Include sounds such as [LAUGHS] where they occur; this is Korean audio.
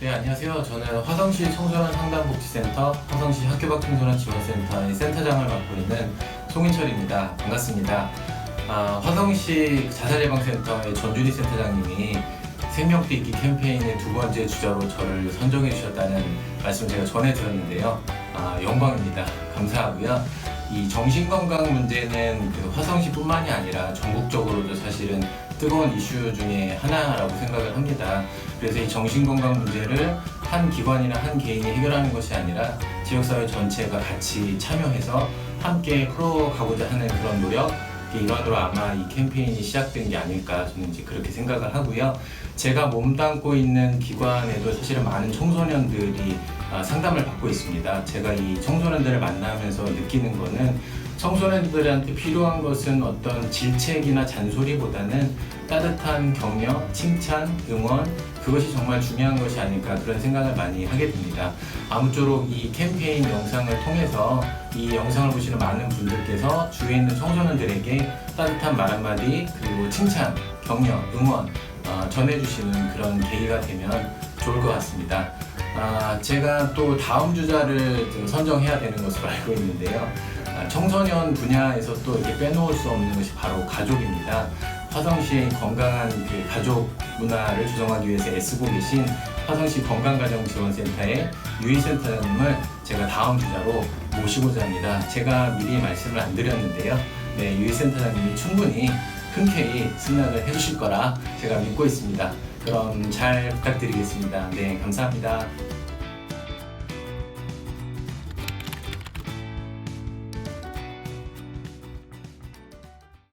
네, 안녕하세요. 저는 화성시 청소년 상담복지센터, 화성시 학교 밖 청소년 지원센터의 센터장을 맡고 있는 송인철입니다. 반갑습니다. 아, 화성시 자살예방센터의 전준희 센터장님이 생명띠기 캠페인의 두 번째 주자로 저를 선정해 주셨다는 말씀 제가 전해 들었는데요. 아, 영광입니다. 감사하고요. 이 정신건강 문제는 그 화성시뿐만이 아니라 전국적으로도 사실은 뜨거운 이슈 중에 하나라고 생각을 합니다. 그래서 이 정신건강 문제를 한 기관이나 한 개인이 해결하는 것이 아니라 지역사회 전체가 같이 참여해서 함께 풀어가고자 하는 그런 노력, 그 일환으로 아마 이 캠페인이 시작된 게 아닐까 저는 이제 그렇게 생각을 하고요. 제가 몸담고 있는 기관에도 사실은 많은 청소년들이 아, 상담을 받고 있습니다. 제가 이 청소년들을 만나면서 느끼는 거는 청소년들한테 필요한 것은 어떤 질책이나 잔소리보다는 따뜻한 격려, 칭찬, 응원 그것이 정말 중요한 것이 아닐까 그런 생각을 많이 하게 됩니다. 아무쪼록 이 캠페인 영상을 통해서 이 영상을 보시는 많은 분들께서 주위에 있는 청소년들에게 따뜻한 말 한마디 그리고 칭찬, 격려, 응원 어, 전해주시는 그런 계기가 되면 좋을 것 같습니다. 아, 제가 또 다음 주자를 좀 선정해야 되는 것으로 [LAUGHS] 알고 있는데요. 아, 청소년 분야에서 또 이렇게 빼놓을 수 없는 것이 바로 가족입니다. 화성시의 건강한 그 가족 문화를 조성하기 위해서 애쓰고 계신 화성시 건강가정지원센터의 유희센터장님을 제가 다음 주자로 모시고자 합니다. 제가 미리 말씀을 안 드렸는데요. 네, 유희센터장님이 충분히 흔쾌히 승낙을 해주실 거라 제가 믿고 있습니다. 그럼 잘 부탁드리겠습니다. 네, 감사합니다.